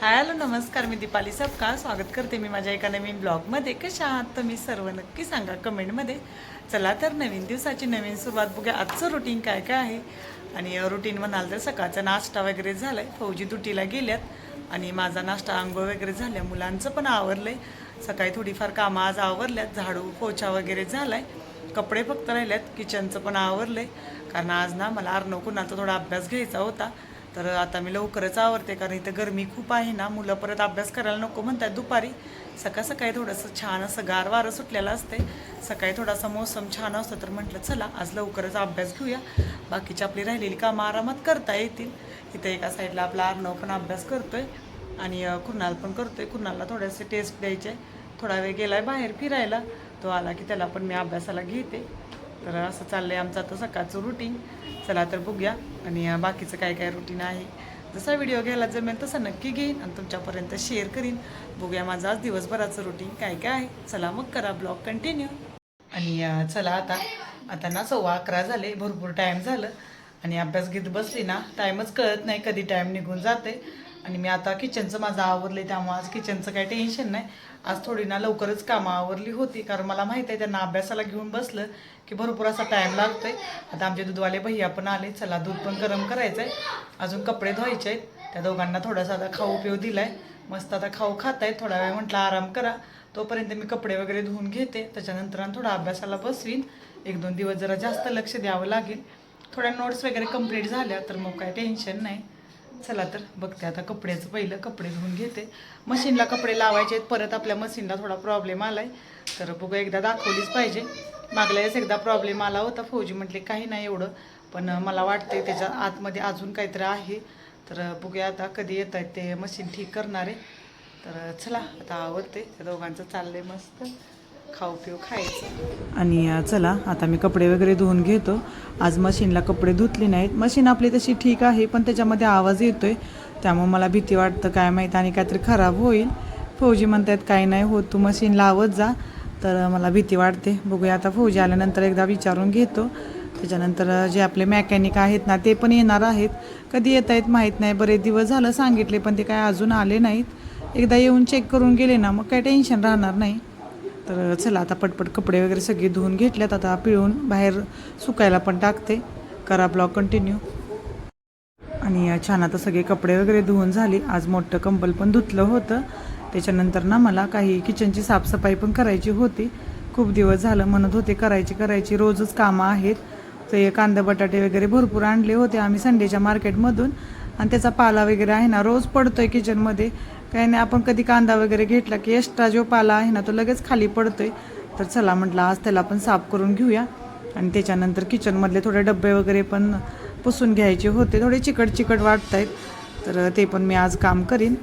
Hello नमस्कार मी दीपाली सबका स्वागत करते मी माझ्या एका नवीन ब्लॉगमध्ये. कशा आहात तुम्ही सर्व? नक्की सांगा कमेंटमध्ये. चला तर नवीन दिवसाची नवीन सुरुवात बघूया. आजचं रुटीन काय काय आहे? आणि रुटीन म्हणाल तर सकाळचा नाश्ता वगैरे झाला आहे फौजी दुटीला गेल्यात. आणि माझा नाश्ता आंघोळ वगैरे झाल्या. मुलांचं पण आवरलं आहे सकाळी थोडीफार कामं आज आवरल्यात. झाडू पोछा वगैरे झाला आहे कपडे फक्त राहिल्यात. किचनचं पण आवरलं आहे कारण आज ना मला अर्णव कुणाचा थोडा अभ्यास घ्यायचा होता. तर आता मी लवकरच आवरते कारण इथं गरमी खूप आहे ना. मुलं परत अभ्यास करायला नको म्हणतात दुपारी. सकाळ सकाळी थोडंसं छान असं गार वारं सुटलेलं असते सकाळी थोडासा मोसम छान असतो तर म्हटलं चला आज लवकरच अभ्यास घेऊया. बाकीची आपली राहिलेली कामं आरामात करता येतील. इथं एका साईडला आपला अर्णव पण अभ्यास करतोय आणि कुणाल पण करतोय. कुणालला थोडेसे टेस्ट द्यायचे. थोडा वेळ गेला आहे बाहेर फिरायला. तो आला की त्याला पण मी अभ्यासाला घेते. तर असं चाललं आहे आमचं आता सकाळचं रुटीन चला तर बघूया. आणि बाकीचं काय काय रुटीन आहे. जसा व्हिडिओ घ्यायला जमेल तसा नक्की घेईन आणि तुमच्यापर्यंत शेअर करीन. बघूया माझं आज दिवसभराचं रुटीन काय काय आहे. चला मग करा ब्लॉग कंटिन्यू आणि चला आता. आता ना सव्वा अकरा झाले. भरपूर टाईम झालं. आणि अभ्यास घेत बसली ना. टाईमच कळत नाही. कधी टाईम निघून जाते आणि मी आता किचनचं माझं आवरले त्यामुळे आज किचनचं काही टेन्शन नाही. आज थोडी ना लवकरच कामं आवरली होती कारण मला माहीत आहे त्यांना अभ्यासाला घेऊन बसलं की भरपूर असा टाईम लागतोय. आता आमचे दूधवाले भैया पण आले चला दूध पण गरम करायचं आहे अजून कपडे धुवायचे आहेत. त्या दोघांना थोडासा आता खाऊ पिऊ दिलाय. मस्त आता खाऊ खात आहेत थोडा वेळ म्हटलं आराम करा. तोपर्यंत मी कपडे वगैरे धुवून घेते. त्याच्यानंतर आणि थोडा अभ्यासाला बसवीन. एक दोन दिवस जरा जास्त लक्ष द्यावं लागेल. थोड्या नोट्स वगैरे कंप्लीट झाल्या तर मग काय टेन्शन नाही. चला तर बघते आता कपड्याचं पहिलं कपडे धुवून घेते. मशीनला कपडे लावायचे आहेत परत आपल्या मशीनला थोडा प्रॉब्लेम आलाय. तर बघू एकदा दाखवलीच पाहिजे. मागल्या वेळेस एकदा प्रॉब्लेम आला होता फौजी म्हटले काही नाही एवढं पण मला वाटतंय त्याच्या आतमध्ये अजून काहीतरी आहे. तर बघूया आता कधी येत आहेत ते मशीन ठीक करणारे. तर चला आता आवडते त्या दोघांचं चाललंय मस्त. खाऊ पिऊ खायचं. आणि चला आता मी कपडे वगैरे धुवून घेतो. आज मशीनला कपडे धुतले नाहीत. मशीन आपली तशी ठीक आहे पण त्याच्यामध्ये आवाज येतोय. त्यामुळे मला भीती वाटतं काय माहीत आणि काहीतरी खराब होईल. फौजी म्हणतात काही नाही होत तू मशीन लावत जा. तर मला भीती वाटते. बघूया आता फौजी आल्यानंतर एकदा विचारून घेतो. त्याच्यानंतर जे आपले मॅकॅनिक आहेत ना ते पण येणार आहेत. कधी येत आहेत माहीत नाही. बरेच दिवस झालं सांगितले पण ते काय अजून आले नाहीत. एकदा येऊन चेक करून गेले ना मग काही टेन्शन राहणार नाही. तर चला आता पटपट कपडे वगैरे सगळे धुवून घेतल्यात. आता पिळून बाहेर सुकायला पण टाकते. करा ब्लॉग कंटिन्यू आणि छान आता सगळे कपडे वगैरे धुवून झाली. आज मोठं कंबल पण धुतलं होतं. त्याच्यानंतर ना मला काही किचनची साफसफाई पण करायची होती. खूप दिवस झालं म्हणत होते करायची करायची. रोजच कामं आहेत. ते कांदा बटाटे वगैरे भरपूर आणले होते आम्ही संडेच्या मार्केटमधून आणि त्याचा पाला वगैरे आहे ना रोज पडतोय किचनमध्ये काही नाही आपण कधी कांदा वगैरे घेतला की एक्स्ट्रा जो पाला आहे ना तो लगेच खाली पडतोय. तर चला म्हटलं आज त्याला आपण साफ करून घेऊया. आणि त्याच्यानंतर किचनमधले थोडे डबे वगैरे पण पुसून घ्यायचे होते. थोडे चिकट चिकट वाटत आहेत तर ते पण मी आज काम करीन.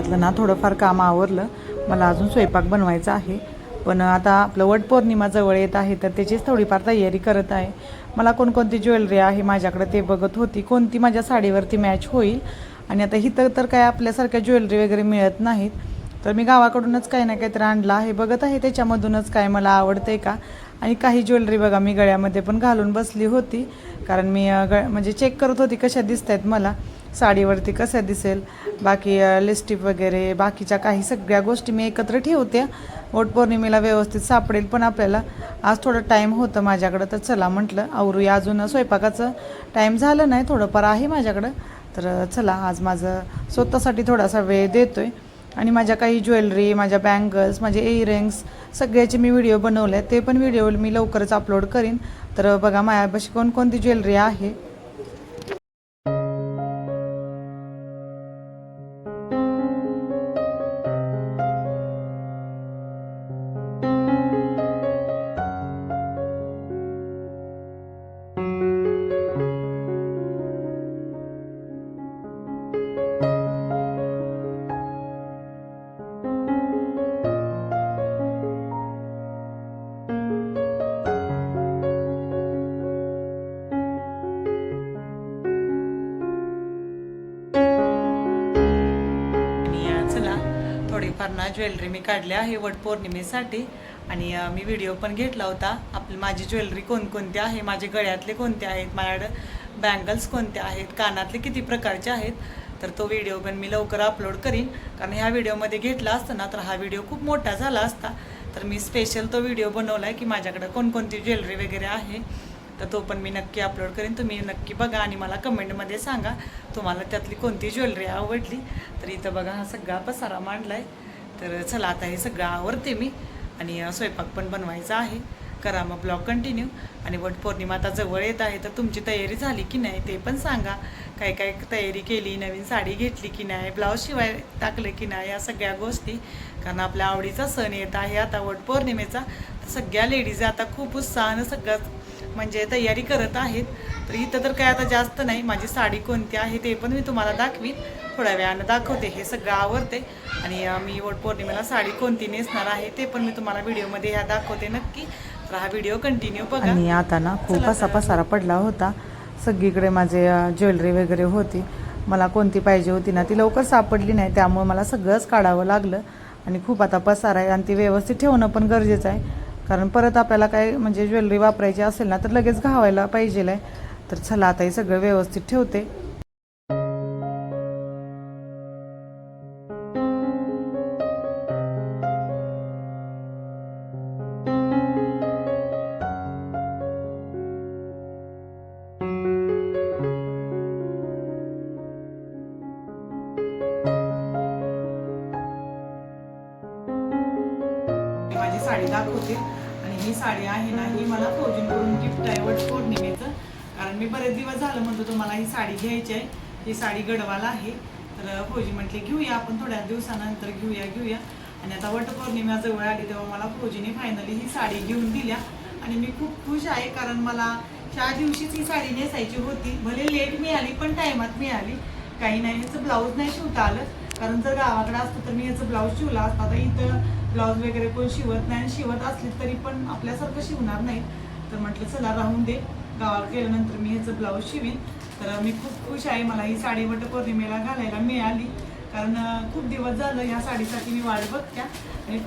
घरातलं ना थोडंफार काम आवरलं. मला अजून स्वयंपाक बनवायचा आहे. पण आता आपलं वटपौर्णिमा जवळ येत आहे तर त्याचीच थोडीफार तयारी करत आहे. मला कोणकोणती ज्वेलरी आहे माझ्याकडे ते बघत होती. कोणती माझ्या साडीवरती मॅच होईल? आणि आता हिथं तर काय आपल्यासारख्या ज्वेलरी वगैरे मिळत नाहीत. तर मी गावाकडूनच काही ना काहीतरी आणलं आहे. बघत आहे त्याच्यामधूनच काय मला आवडते का? आणि काही ज्वेलरी बघा मी गळ्यामध्ये पण घालून बसली होती. कारण मी ग म्हणजे चेक करत होती कशा दिसत आहेत मला. साडीवरती कसं दिसेल बाकी लिस्टिप वगैरे बाकीच्या काही सगळ्या गोष्टी मी एकत्र ठेवते. वटपौर्णिमेला व्यवस्थित सापडेल पण आपल्याला. आज थोडं टाईम होतं माझ्याकडं तर चला म्हटलं आवरूया अजून स्वयंपाकाचं. टाईम झालं नाही थोडंफार आहे माझ्याकडं. तर चला आज माझं स्वतःसाठी थोडासा वेळ देतो आहे आणि माझ्या काही ज्वेलरी माझ्या बँगल्स माझे इयरिंग्स सगळ्याचे मी व्हिडिओ बनवले ते पण व्हिडिओ मी लवकरच अपलोड करीन. तर बघा माझ्यापाशी कोणकोणती ज्वेलरी आहे? पुन्हा ज्वेलरी मी काढली आहे वटपौर्णिमेसाठी. आणि मी व्हिडिओ पण घेतला होता. आपली माझी ज्वेलरी कोणकोणती आहे माझे गळ्यातले कोणते आहेत माझ्याकडं बँगल्स कोणते आहेत कानातले किती प्रकारचे आहेत तर तो व्हिडिओ पण मी लवकर अपलोड करीन. कारण ह्या व्हिडिओमध्ये घेतला असताना तर हा व्हिडिओ खूप मोठा झाला असता. तर मी स्पेशल तो व्हिडिओ बनवला आहे की माझ्याकडं कोणकोणती ज्वेलरी वगैरे आहे तर तो पण मी नक्की अपलोड करेन. तुम्ही नक्की बघा आणि मला कमेंटमध्ये सांगा तुम्हाला त्यातली कोणती ज्वेलरी आवडली. तर इथं बघा हा सगळा पसारा मांडला आहे तर चला आता हे सगळं आवरते मी आणि स्वयंपाक पण बनवायचा आहे. करा. मग ब्लॉग कंटिन्यू आणि वटपौर्णिमा आता जवळ येत आहे तर तुमची तयारी झाली की नाही ते पण सांगा. काय काय तयारी केली नवीन साडी घेतली की नाही ब्लाऊज शिवाय टाकलं की नाही या सगळ्या गोष्टी. कारण आपल्या आवडीचा सण येत आहे आता वटपौर्णिमेचा तर सगळ्या लेडीज आता खूप उत्साहानं सगळं म्हणजे तयारी करत आहेत. तर इथं तर काय आता जास्त नाही माझी साडी कोणती आहे ते पण मी तुम्हाला दाखवीन. थोड्या वेळानं दाखवते हे सगळं आवडते. आणि मी वटपौर्णिमेला साडी कोणती नेसणार आहे ते पण मी तुम्हाला व्हिडिओमध्ये ह्या दाखवते नक्की. तर हा व्हिडिओ कंटिन्यू बघा. आणि आता ना खूप असा पसारा पडला होता. सगळीकडे माझे ज्वेलरी वगैरे होती. मला कोणती पाहिजे होती ना ती लवकर सापडली नाही त्यामुळे मला सगळंच काढावं लागलं. आणि खूप आता पसारा आहे आणि ती व्यवस्थित ठेवणं पण गरजेचं आहे. कारण परत आपल्याला काय म्हणजे ज्वेलरी वापरायची असेल ना तर लगेच घावायला पाहिजे आहे तर चला आता हे सगळं व्यवस्थित ठेवते. साडी आहे ना ही मला फौजींकडून गिफ्ट आहे वट पौर्णिमेचं. कारण मी बरेच दिवस झालं म्हणतो तुम्हाला ही साडी घ्यायची आहे. ही साडी गडवाला आहे. तर फौजी म्हटले घेऊया आपण थोड्या दिवसानंतर घेऊया घेऊया. आणि आता वटपौर्णिमा जवळ आली तेव्हा मला फौजीने फायनली ही साडी घेऊन दिल्या. आणि मी खूप खुश आहे कारण मला चार दिवशीच ही साडी नेसायची होती. भले लेट मिळाली पण टायमात मिळाली. काही नाही ह्याचं ब्लाऊज नाही शिवता आलं. कारण जर गावाकडे असतं तर मी ह्याचं ब्लाऊज शिवला असता आता इथं ब्लाऊज वगैरे कोण शिवत नाही आणि शिवत असली तरी पण आपल्यासारखं शिवणार नाही तर म्हटलं चला राहून दे. गावात गेल्यानंतर मी ह्याचं ब्लाऊज शिवीन. तर मी खूप खुश आहे. मला ही साडी वट पौर्णिमेला घालायला मिळाली. कारण खूप दिवस झालं ह्या साडीसाठी मी वाट बघत्या. आणि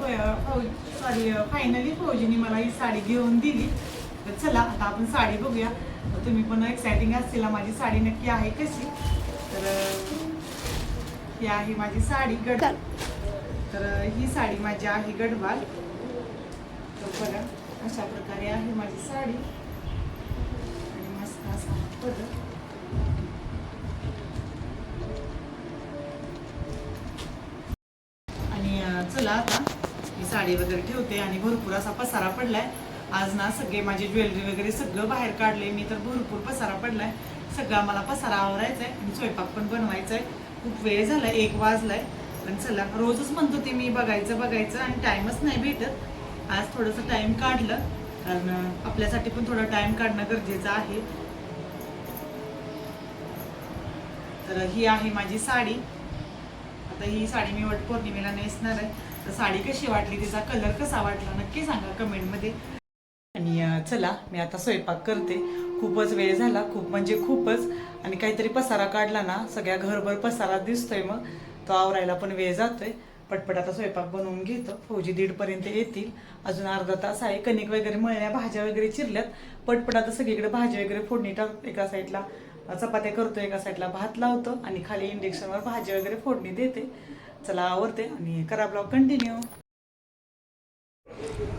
सॉरी फायनली फौजीने मला ही साडी घेऊन दिली. तर चला आता आपण साडी बघूया. तुम्ही पण एक्सायटिंग असतील. माझी साडी नक्की आहे कशी? तर ही आहे माझी साडी गड तर ही साडी माझी आहे गडवाल. तर बघा अशा प्रकारे आहे माझी साडी. आणि मस्त असा पदर. आणि चला आता ही साडी वगैरे ठेवते आणि भरपूर असा पसारा पडलाय. आज ना सगळे माझी ज्वेलरी वगैरे सगळं बाहेर काढले. मी तर भरपूर पसारा पडलाय. सगळा मला पसारा आवरायचा आहे आणि स्वयंपाक पण बनवायचा आहे खूप वेळ झालाय एक वाजलाय. पण चला रोजच म्हणतो ते मी बघायचं बघायचं आणि टाइमच नाही भेटत. आज थोडंसं टाइम काढलं. कारण आपल्यासाठी पण थोडा टाइम काढणं गरजेचं आहे. तर ही आहे माझी साडी. आता ही साडी मी वट पौर्णिमेला नेसणार आहे. तर साडी कशी वाटली तिचा कलर कसा वाटला नक्की सांगा कमेंटमध्ये आणि चला मी आता स्वयंपाक करते. खूपच वेळ झाला खूप म्हणजे खूपच. आणि काहीतरी पसारा काढला ना सगळ्या घरभर पसारा दिसतोय मग. तो आवरायला पण वेळ जातोय. पटपट आता स्वयंपाक बनवून घेतो. फौजी दीडपर्यंत येतील. अजून अर्धा तास आहे. कणिक वगैरे मळल्या भाज्या वगैरे चिरल्यात. पटपट आता सगळीकडे भाजी वगैरे फोडणी टाक एका साईडला चपात्या करतो एका साईडला भात लावतो. आणि खाली इंडक्शनवर भाजी वगैरे फोडणी देते. चला आवडते आणि करा ब्लॉग कंटिन्यू.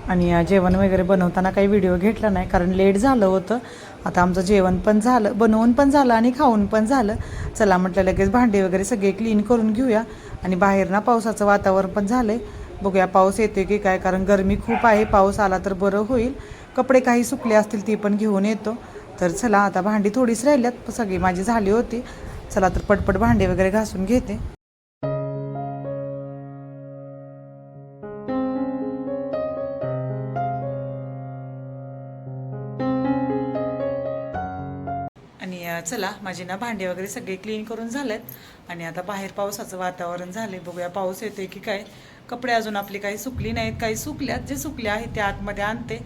आणि जेवण वगैरे बनवताना काही व्हिडिओ घेतला नाही. कारण लेट झालं होतं. आता आमचं जेवण पण झालं बनवून पण झालं आणि खाऊन पण झालं. चला म्हटलं लगेच भांडे वगैरे सगळे क्लीन करून घेऊया. आणि बाहेर ना पावसाचं वातावरण पण झालं आहे बघूया पाऊस येते की काय? कारण गरमी खूप आहे. पाऊस आला तर बरं होईल. कपडे काही सुकले असतील ती पण घेऊन येतो. तर चला आता भांडी थोडीच राहिल्यात. सगळी माझी झाली होती. चला तर पटपट भांडे वगैरे घासून घेते. चला माझी ना भांडे वगैरे सगळे क्लीन करून झालेत. आणि आता बाहेर पावसाचं वातावरण झाले बघूया पाऊस येतोय की काय? कपडे अजून आपली काही सुकली नाहीत. काही सुकल्यात. जे सुकले आहेत ते आतमध्ये आणते.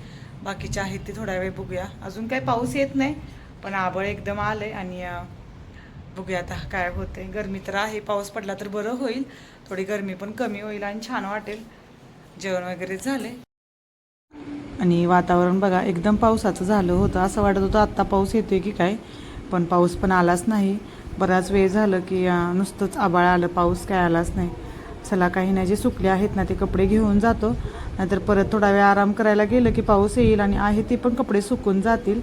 बाकीचे आहेत ते थोडा वेळ बघूया. अजून काही पाऊस येत नाही पण आबळ एकदम आलंय. आणि बघूया आता काय होते गरमी तर आहे. पाऊस पडला तर बरं होईल. थोडी गरमी पण कमी होईल आणि छान वाटेल. जेवण वगैरे झाले आणि वातावरण बघा एकदम पावसाचं झालं होतं. असं वाटत होतं आत्ता पाऊस येतोय की काय? पण पाऊस पण आलाच नाही. बराच वेळ झालं की नुसतंच आबाळ आलं पाऊस काय आलाच नाही. चला काही नाही जे सुकले आहेत ना ते कपडे घेऊन जातो. नाहीतर परत थोडा वेळ आराम करायला गेलं की पाऊस येईल आणि आहे ते पण कपडे सुकून जातील.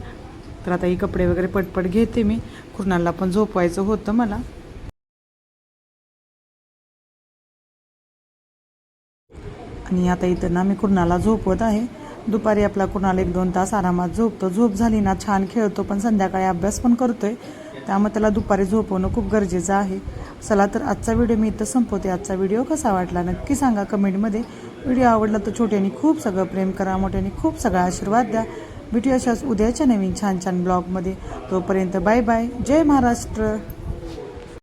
तर आता ही कपडे वगैरे पटपट घेते मी. कुर्नाला पण झोपवायचं होतं मला. आणि आता इथं ना मी कुर्नाला झोपवत आहे. दुपारी आपला कुणाला एक दोन तास आरामात झोपतो. झोप झाली ना छान खेळतो पण संध्याकाळी अभ्यास पण करतोय. त्यामुळे त्याला दुपारी झोपवणं खूप गरजेचं आहे. चला तर आजचा व्हिडिओ मी इथं संपवते. आजचा व्हिडिओ कसा वाटला नक्की सांगा कमेंटमध्ये. व्हिडिओ आवडला तर छोट्यांनी खूप सगळं प्रेम करा मोठ्याने खूप सगळा आशीर्वाद द्या. भेटूया अशाच उद्याच्या नवीन छान छान ब्लॉगमध्ये. तोपर्यंत बाय बाय. जय महाराष्ट्र.